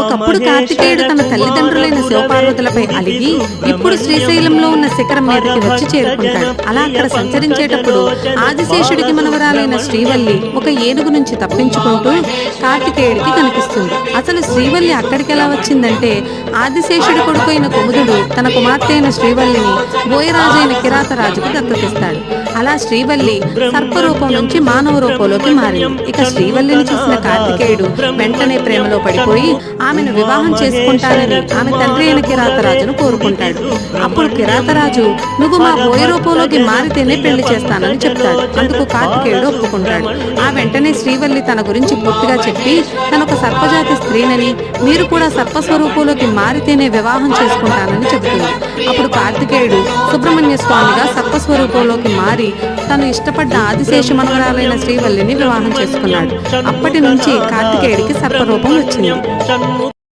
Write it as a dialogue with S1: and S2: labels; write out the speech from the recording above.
S1: ఒకప్పుడు కార్తికేయుడు తన తల్లిదండ్రులైన శివపార్వతులపై అలిగి ఇప్పుడు శ్రీశైలంలో ఉన్న శిఖరం మీదకి వచ్చి చేరుకుంటాడు. అలా అక్కడ సంచరించేటప్పుడు ఆదిశేషుడికి మనవరాలైన శ్రీవల్లి ఒక ఏనుగు నుంచి తప్పించుకుంటూ కార్తికేయుడికి కనిపిస్తుంది. అసలు శ్రీవల్లి అక్కడికి ఎలా వచ్చిందంటే ఆదిశేషుడి కొడుకైన కుముదుడు తన కుమార్తె అయిన శ్రీవల్లిని బోయరాజైన కిరాతరాజుకు దత్తతిస్తాడు. అలా శ్రీవల్లి సర్పరూపం నుంచి మానవ రూపంలోకి మారింది. ఇక శ్రీవల్లిని చూసిన కార్తికేయుడు వెంటనే ప్రేమలో పడిపోయి ఆమెను వివాహం చేసుకుంటానని ఆమె తండ్రి అయిన కిరాతరాజును కోరుకుంటాడు. అప్పుడు కిరాతరాజు నువ్వు మా బోయ రూపంలోకి మారితేనే పెళ్ళి చేస్తానని చెప్తాడు. అందుకు కార్తికేయుడు ఒప్పుకుంటాడు. ఆ వెంటనే శ్రీవల్లి తన గురించి పూర్తిగా చెప్పి తనొక సర్పజాతి స్త్రీనని మీరు కూడా సర్పస్వరూపంలోకి మారితేనే వివాహం చేసుకుంటానని చెబుతుంది. అప్పుడు కార్తికేయుడు సుబ్రహ్మణ్య స్వామిగా స్వరూపంలోకి మారి తను ఇష్టపడ్డ ఆదిశేష మనవరాలైన శ్రీవల్లిని వివాహం చేసుకున్నాడు. అప్పటి నుంచి కార్తికేయుడికి సర్పరూపం వచ్చింది.